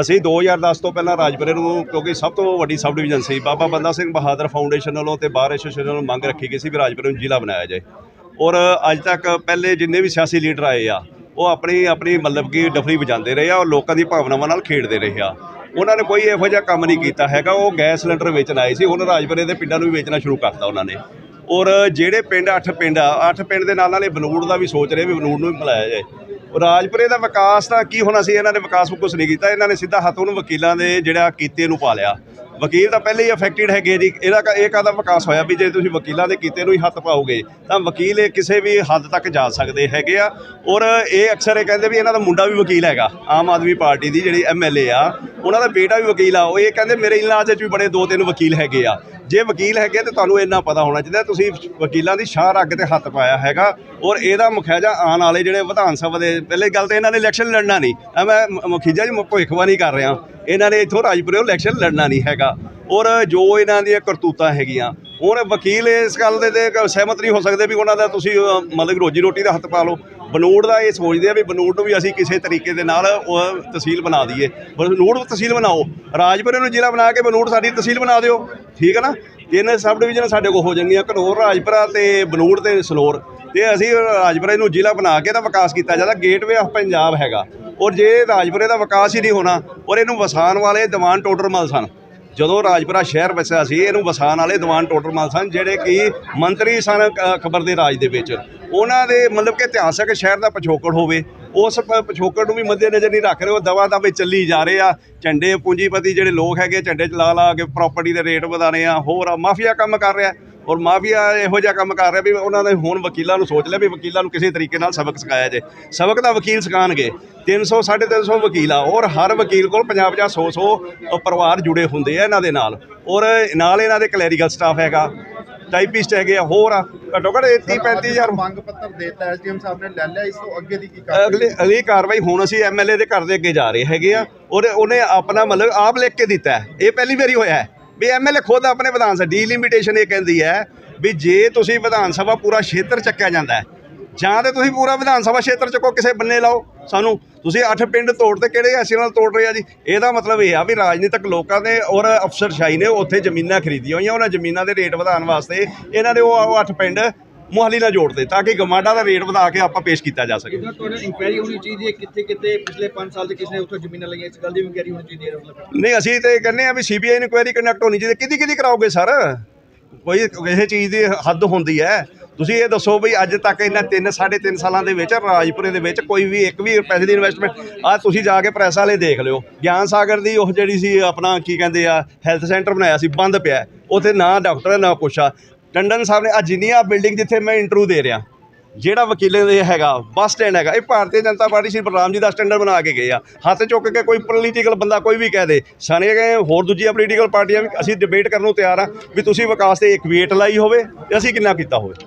ਅਸੀਂ 2010 ਤੋਂ ਪਹਿਲਾਂ ਰਾਜਪੁਰੇ ਨੂੰ, ਕਿਉਂਕਿ ਸਭ ਤੋਂ ਵੱਡੀ ਸਬ ਡਿਵੀਜ਼ਨ ਸੀ, ਬਾਬਾ ਬੰਦਾ ਸਿੰਘ ਬਹਾਦਰ ਫਾਊਂਡੇਸ਼ਨ ਵੱਲੋਂ ਤੇ ਬਾਰ ਐਸੋਸੀਏਸ਼ਨ ਵੱਲੋਂ ਮੰਗ ਰੱਖੀ ਗਈ ਸੀ ਵੀ ਰਾਜਪੁਰੇ ਨੂੰ ਜ਼ਿਲ੍ਹਾ ਬਣਾਇਆ ਜਾਏ। ਔਰ ਅੱਜ ਤੱਕ ਪਹਿਲੇ ਜਿੰਨੇ ਵੀ ਸਿਆਸੀ ਲੀਡਰ ਆਏ ਆ, ਉਹ ਆਪਣੀ ਆਪਣੀ ਮਤਲਬ ਕਿ ਡਫਰੀ ਵਜਾਉਂਦੇ ਰਹੇ ਆ ਔਰ ਲੋਕਾਂ ਦੀ ਭਾਵਨਾਵਾਂ ਨਾਲ ਖੇਡਦੇ ਰਹੇ ਆ। ਉਹਨਾਂ ਨੇ ਕੋਈ ਇਹੋ ਜਿਹਾ ਕੰਮ ਨਹੀਂ ਕੀਤਾ ਹੈਗਾ, ਉਹ ਗੈਸ ਸਿਲੰਡਰ ਵੇਚਣ ਆਏ ਸੀ ਉਹਨਾਂ ਰਾਜਪੁਰੇ ਦੇ ਪਿੰਡਾਂ ਨੂੰ ਵੀ ਵੇਚਣਾ ਸ਼ੁਰੂ ਕਰਤਾ ਉਹਨਾਂ ਨੇ। ਔਰ ਜਿਹੜੇ ਪਿੰਡ, ਅੱਠ ਪਿੰਡ ਆ, ਅੱਠ ਪਿੰਡ ਦੇ ਨਾਲ ਨਾਲ ਇਹ ਬਨੂੜ ਦਾ ਵੀ ਸੋਚ ਰਹੇ ਵੀ ਬਨੂੜ ਨੂੰ ਵੀ ਬੁਲਾਇਆ ਜਾਏ। ਰਾਜਪੁਰੇ ਦਾ ਵਿਕਾਸ ਤਾਂ ਕੀ ਹੁਣ ਅਸੀਂ ਇਹਨਾਂ ਨੇ ਵਿਕਾਸ ਕੁਛ ਨਹੀਂ ਕੀਤਾ। ਇਹਨਾਂ ਨੇ ਸਿੱਧਾ ਹੱਥ ਉਹਨੂੰ ਵਕੀਲਾਂ ਦੇ ਜਿਹੜਾ ਕੀਤੇ ਨੂੰ ਪਾ ਲਿਆ। ਵਕੀਲ ਤਾਂ ਪਹਿਲੇ ਹੀ ਅਫੈਕਟਡ ਹੈਗੇ ਜੀ। ਇਹਦਾ ਇਹ ਕਾਹਦਾ ਵਿਕਾਸ ਹੋਇਆ ਵੀ ਜੇ ਤੁਸੀਂ ਵਕੀਲਾਂ ਦੇ ਕੀਤੇ ਨੂੰ ਹੀ ਹੱਥ ਪਾਓਗੇ, ਤਾਂ ਵਕੀਲ ਇਹ ਕਿਸੇ ਵੀ ਹੱਦ ਤੱਕ ਜਾ ਸਕਦੇ ਹੈਗੇ ਆ। ਔਰ ਇਹ ਅਕਸਰ ਇਹ ਕਹਿੰਦੇ ਵੀ ਇਹਨਾਂ ਦਾ ਮੁੰਡਾ ਵੀ ਵਕੀਲ ਹੈਗਾ। ਆਮ ਆਦਮੀ ਪਾਰਟੀ ਦੀ ਜਿਹੜੀ ਐਮਐਲਏ ਆ ਉਹਨਾਂ ਦਾ ਬੇਟਾ ਵੀ ਵਕੀਲ ਆ, ਉਹ ਇਹ ਕਹਿੰਦੇ ਮੇਰੇ ਇਲਾਜ 'ਚ ਵੀ ਬੜੇ ਦੋ ਤਿੰਨ ਵਕੀਲ ਹੈਗੇ ਆ। ਜੇ ਵਕੀਲ ਹੈਗੇ ਤਾਂ ਤੁਹਾਨੂੰ ਇੰਨਾ ਪਤਾ ਹੋਣਾ ਚਾਹੀਦਾ, ਤੁਸੀਂ ਵਕੀਲਾਂ ਦੀ ਸ਼ਾਹ ਰੱਗ ਤੇ ਹੱਥ ਪਾਇਆ ਹੈਗਾ, ਔਰ ਇਹਦਾ ਮੁਖਿਆਜਾ ਆਉਣ ਵਾਲੇ ਜਿਹੜੇ ਵਿਧਾਨ ਸਭਾ ਦੇ, ਪਹਿਲੇ ਗੱਲ ਤਾਂ ਇਹਨਾਂ ਨੇ ਇਲੈਕਸ਼ਨ ਲੜਨਾ ਨਹੀਂ ਮੈਂ ਮੁਖੀਜਾ ਜੀ ਭਵਿੱਖਬਾਣੀ ਕਰ ਰਿਹਾ, ਇਹਨਾਂ ਨੇ ਇੱਥੋਂ ਰਾਜਪੁਰੇ ਇਲੈਕਸ਼ਨ ਲੜਨਾ ਨਹੀਂ ਹੈਗਾ, ਔਰ ਜੋ ਇਹਨਾਂ ਦੀਆਂ ਕਰਤੂਤਾਂ ਹੈਗੀਆਂ ਹੁਣ ਵਕੀਲ ਇਸ ਗੱਲ ਦੇ ਤੇ ਸਹਿਮਤ ਨਹੀਂ ਹੋ ਸਕਦੇ ਵੀ ਉਹਨਾਂ ਦਾ ਤੁਸੀਂ ਅ, ਮਤਲਬ ਰੋਜੀ ਰੋਟੀ ਦਾ ਹੱਥ ਪਾ ਲਓ। ਬਨੂੜ ਦਾ ਇਹ ਸੋਚਦੇ ਆ ਵੀ ਬਨੂੜ ਨੂੰ ਵੀ ਅਸੀਂ ਕਿਸੇ ਤਰੀਕੇ ਦੇ ਨਾਲ ਤਹਿਸੀਲ ਬਣਾ ਦਈਏ। ਬਨੂੜ ਤਹਿਸੀਲ ਬਣਾਓ। ਰਾਜਪੁਰੇ ਨੂੰ ਜ਼ਿਲ੍ਹਾ ਬਣਾ ਕੇ ਬਨੂੜ ਸਾਡੀ ਤਹਿਸੀਲ ਬਣਾ ਦਿਓ। ਠੀਕ ਹੈ ਨਾ? ਤਿੰਨ ਸਬ ਡਿਵੀਜ਼ਨ ਸਾਡੇ ਕੋਲ ਹੋ ਜਾਣਗੀਆਂ। ਘਨੌਰ ਰਾਜਪੁਰਾ ਤੇ ਬਨੂੜ ਤੇ ਸਲੌਰ। ਤੇ ਅਸੀਂ ਰਾਜਪੁਰੇ ਨੂੰ ਜ਼ਿਲ੍ਹਾ ਬਣਾ ਕੇ ਇਹਦਾ ਵਿਕਾਸ ਕੀਤਾ। ਜਾਂਦਾ ਗੇਟਵੇ ਆਫ ਪੰਜਾਬ ਹੈਗਾ। ਔਰ ਜੇ ਰਾਜਪੁਰੇ ਦਾ ਵਿਕਾਸ ਹੀ ਨਹੀਂ ਹੋਣਾ ਔਰ ਇਹਨੂੰ ਵਸਾਉਣ ਵਾਲੇ ਦੀਵਾਨ ਟੋਡਰਮਲ ਸਨ। ਜਦੋਂ ਰਾਜਪੁਰਾ ਸ਼ਹਿਰ ਵਸਿਆ ਸੀ ਇਹਨੂੰ ਵਸਾਣ ਵਾਲੇ ਦੀਵਾਨ ਟੋਡਰਮਲ ਸਨ ਜਿਹੜੇ ਕਿ ਮੰਤਰੀ ਸਨ ਅ, ਅਕਬਰ ਦੇ ਰਾਜ ਦੇ ਵਿੱਚ। ਉਹਨਾਂ ਦੇ ਮਤਲਬ ਕਿ ਇਤਿਹਾਸਕ ਸ਼ਹਿਰ ਦਾ ਪਿਛੋਕੜ ਹੋਵੇ, ਉਸ ਪਿਛੋਕੜ ਨੂੰ ਵੀ ਮੱਦੇ ਨਜ਼ਰ ਨਹੀਂ ਰੱਖ ਰਹੇ, ਉਹ ਦਵਾ ਦਵੇ ਚੱਲੀ ਜਾ ਰਹੇ ਆ। ਝੰਡੇ ਪੂੰਜੀਪਤੀ ਜਿਹੜੇ ਲੋਕ ਹੈਗੇ, ਝੰਡੇ ਚਲਾ ਲਾ ਕੇ ਪ੍ਰਾਪਰਟੀ ਦੇ ਰੇਟ ਵਧਾਣੇ ਆ, ਹੋਰ ਆ, ਮਾਫੀਆ ਕੰਮ ਕਰ ਰਿਹਾ। ਔਰ ਮਾਫੀਆ ਇਹੋ ਜਿਹਾ ਕੰਮ ਕਰ ਰਿਹਾ ਵੀ ਉਹਨਾਂ ਨੇ ਹੁਣ ਵਕੀਲਾਂ ਨੂੰ ਸੋਚ ਲਿਆ ਵੀ ਵਕੀਲਾਂ ਨੂੰ ਕਿਸੇ ਤਰੀਕੇ ਨਾਲ ਸਬਕ ਸਿਖਾਇਆ ਜੇ ਸਬਕ ਦਾ ਵਕੀਲ ਸਿਖਾਣਗੇ 300 350 ਵਕੀਲ ਆ, ਔਰ ਹਰ ਵਕੀਲ ਕੋਲ 50 50 100 100 ਪਰਿਵਾਰ ਜੁੜੇ ਹੁੰਦੇ ਆ ਇਹਨਾਂ ਦੇ ਨਾਲ। ਔਰ ਨਾਲ ਇਹਨਾਂ ਦੇ ਕਲੈਰੀਕਲ ਸਟਾਫ ਹੈਗਾ। ਟਾਈਪਿਸਟ ਹੈਗੇ ਆ ਹੋਰ ਆ ਘੱਟੋ ਘੱਟ 30 35000 ਮੰਗ ਪੱਤਰ ਦੇਤਾ ਐਸਡੀਐਮ ਸਾਹਿਬ ਨੇ ਲੈ ਲਿਆ ਇਸ ਤੋਂ ਅੱਗੇ ਦੀ ਕੀ ਕਰ ਅਗਲੇ ਅਗਲੀ ਕਾਰਵਾਈ ਹੁਣ ਅਸੀਂ ਐਮਐਲਏ ਦੇ ਘਰ ਦੇ ਅੱਗੇ ਜਾ ਰਹੇ ਹੈਗੇ ਆ ਔਰ ਉਹਨੇ ਆਪਣਾ ਮਤਲਬ ਆਪ ਲਿਖ ਕੇ ਦਿੱਤਾ ਇਹ ਪਹਿਲੀ ਵਾਰੀ ਹੋਇਆ ਹੈ ਵੀ ਐਮਐਲਏ ਖੁਦ ਆਪਣੇ ਵਿਧਾਨ ਸਭਾ ਡੀਲਿਮਿਟੇਸ਼ਨ ਇਹ ਕਹਿੰਦੀ ਹੈ ਵੀ ਜੇ ਤੁਸੀਂ ਵਿਧਾਨ ਸਭਾ ਪੂਰਾ ਖੇਤਰ ਚੱਕਿਆ ਜਾਂਦਾ ਹੈ ਜਾਂ ਤੇ ਤੁਸੀਂ ਪੂਰਾ ਵਿਧਾਨ ਸਭਾ ਖੇਤਰ ਚੱਕੋ ਕਿਸੇ ਬੰਨੇ ਲਾਓ ਸਾਨੂੰ। ਤੁਸੀਂ ਅੱਠ ਪਿੰਡ ਤੋੜ ਤੇ ਕਿਹੜੇ ਐਸੇ ਨਾਲ ਤੋੜ ਰਹੇ ਆ ਜੀ? ਇਹਦਾ ਮਤਲਬ ਇਹ ਆ ਵੀ ਰਾਜਨੀਤਿਕ ਲੋਕਾਂ ਨੇ ਔਰ ਅਫਸਰਸ਼ਾਹੀ ਨੇ ਉੱਥੇ ਜ਼ਮੀਨਾਂ ਖਰੀਦੀਆਂ ਹੋਈਆਂ ਉਹਨਾਂ ਜ਼ਮੀਨਾਂ ਦੇ ਰੇਟ ਵਧਾਉਣ ਵਾਸਤੇ ਇਹਨਾਂ ਨੇ ਉਹ ਅੱਠ ਪਿੰਡ ਮੁਹਾਲੀ ਨਾਲ ਜੋੜਦੇ ਤਾਂ ਕਿ ਗਮਾਡਾ ਦਾ ਰੇਟ ਵਧਾ ਕੇ ਆਪਾਂ ਪੇਸ਼ ਕੀਤਾ ਜਾ ਸਕੇ। ਤੁਹਾਡੀ ਇਨਕੁਆਇਰੀ ਹੋਣੀ ਚਾਹੀਦੀ ਹੈ? ਕਿੱਥੇ ਕਿੱਥੇ ਪਿਛਲੇ 5 ਸਾਲ ਦੇ ਕਿਸ ਨੇ ਉੱਥੋਂ ਜ਼ਮੀਨਾਂ ਲਈਆਂ? ਇਸ ਗੱਲ ਦੀ ਇਨਕੁਆਇਰੀ ਹੋਣੀ ਚਾਹੀਦੀ ਹੈ ਨਹੀਂ ਅਸੀਂ ਤੇ ਕਹਿੰਦੇ ਆ ਵੀ ਸੀਬੀਆਈ ਇਨਕੁਆਇਰੀ ਕੰਡਕਟ ਹੋਣੀ ਚਾਹੀਦੀ। ਕਿਹਦੀ ਕਿਹਦੀ ਕਰਾਓਗੇ ਸਰ? ਕੋਈ ਕਿਸੇ ਚੀਜ਼ ਦੀ ਹੱਦ ਹੁੰਦੀ ਹੈ। ਤੁਸੀਂ ਇਹ ਦੱਸੋ ਵੀ ਅੱਜ ਤੱਕ ਇਹਨਾਂ 3 3.5 ਸਾਲਾਂ ਦੇ ਵਿੱਚ, ਰਾਜਪੁਰੇ ਦੇ ਵਿੱਚ ਕੋਈ ਵੀ ਇੱਕ ਵੀ ਪੈਸੇ ਦੀ ਇਨਵੈਸਟਮੈਂਟ ਆ ਤੁਸੀਂ ਜਾ ਕੇ ਪ੍ਰੈਸ ਵਾਲੇ ਦੇਖ ਲਿਓ। ਗਿਆਨ ਸਾਗਰ ਦੀ ਉਹ ਜਿਹੜੀ ਸੀ ਆਪਣਾ ਕੀ ਕਹਿੰਦੇ ਆ ਹੈਲਥ ਸੈਂਟਰ ਬਣਾਇਆ ਸੀ, ਬੰਦ ਪਿਆ ਉੱਥੇ ਨਾ ਡਾਕਟਰ ਨਾ ਕੁਛ ਆ। ਟੰਡਨ ਸਾਹਿਬ ਨੇ ਆ ਜਿੰਨੀਆਂ ਬਿਲਡਿੰਗ ਜਿੱਥੇ ਮੈਂ ਇੰਟਰਵਿਊ ਦੇ ਰਿਹਾ, ਜਿਹੜਾ ਵਕੀਲਾਂ ਦੇ ਹੈਗਾ ਬੱਸ ਸਟੈਂਡ ਹੈਗਾ, ਇਹ ਭਾਰਤੀ ਜਨਤਾ ਪਾਰਟੀ ਸ਼੍ਰੀ ਬਲਰਾਮ ਜੀ ਦਾ ਸਟੈਂਡਰ ਬਣਾ ਕੇ ਗਏ ਆ। ਹੱਥ ਚੁੱਕ ਕੇ ਕੋਈ ਪੋਲੀਟੀਕਲ ਬੰਦਾ ਕੋਈ ਵੀ ਕਹਿ ਦੇ, ਸਾਨੇ ਗਏ ਹੋਰ ਦੂਜੀਆਂ ਪੋਲੀਟੀਕਲ ਪਾਰਟੀਆਂ ਵੀ ਅਸੀਂ ਡਿਬੇਟ ਕਰਨ ਨੂੰ ਤਿਆਰ ਆ, ਵੀ ਤੁਸੀਂ ਵਿਕਾਸ ਤੇ ਇੱਕ ਵੇਟ ਲਾਈ ਹੋਵੇ ਤੇ ਅਸੀਂ ਕਿੰਨਾ ਕੀਤਾ ਹੋਵੇ।